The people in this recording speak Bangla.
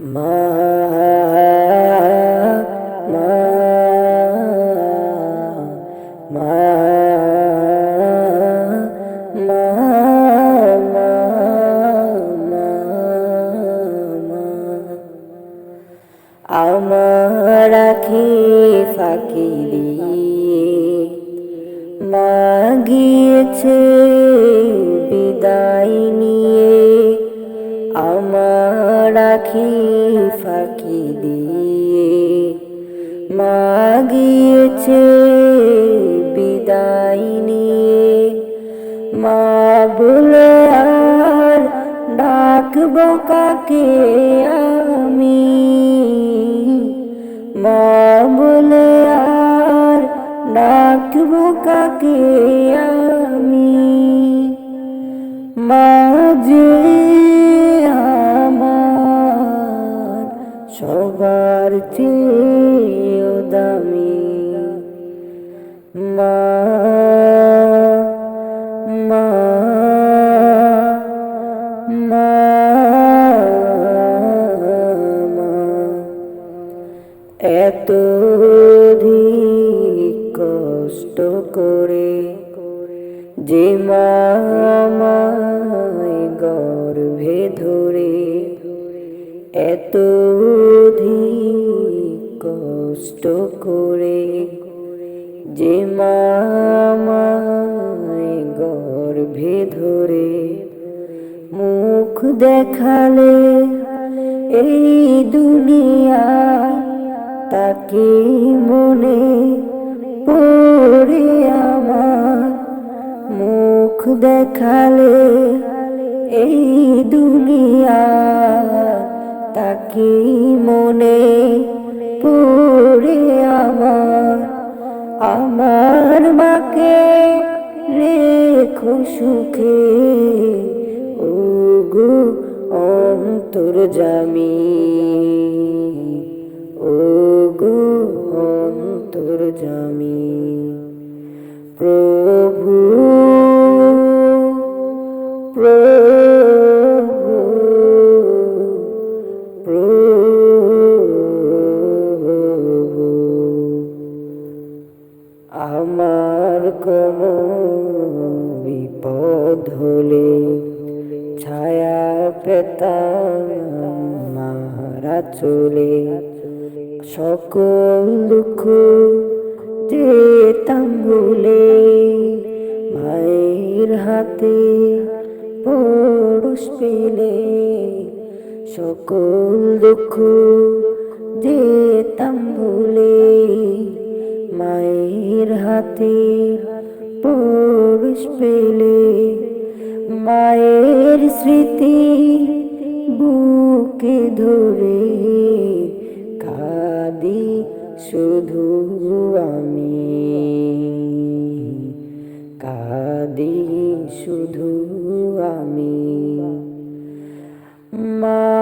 মা মা মা আমার আখি ফাঁকি বিদায় নিয়ে আখি ফাঁকি দিয়ে। মা গিয়েছে বিদায় নিয়ে। মা বলে, আর ডাকবো কাকে আমি? মা বলে, আর ডাকবো কাকে আমি? মা যে সবার চেয়েও দামি। মা মা মা এত কষ্ট করে যে মা অধিক কষ্ট করে যে গর্ভে ধরে মুখ দেখালে এই দুনিয়া তাকে মনে পড়ে আমার। মুখ দেখালে এই দুনিয়া তাকে মনে পড়ে আমার। আমার মাকে রেখো সুখে। ও গো অন্তর জামি। ও গো অন্তর জামি। প্রভু প্রভু। আমার কোন বিপদ হলে ছায়া পেতাম, মারা চলে। সকল দুঃখ যেতাম ভুলে মায়ের হাতে পড়স পেলে। সকল দুঃখ যেতাম ভুলে হাতের পুরুষ পেলে মায়ের স্মৃতি বুকে ধরে কাঁদি শুধু আমি। কাঁদি শুধু আমি। মা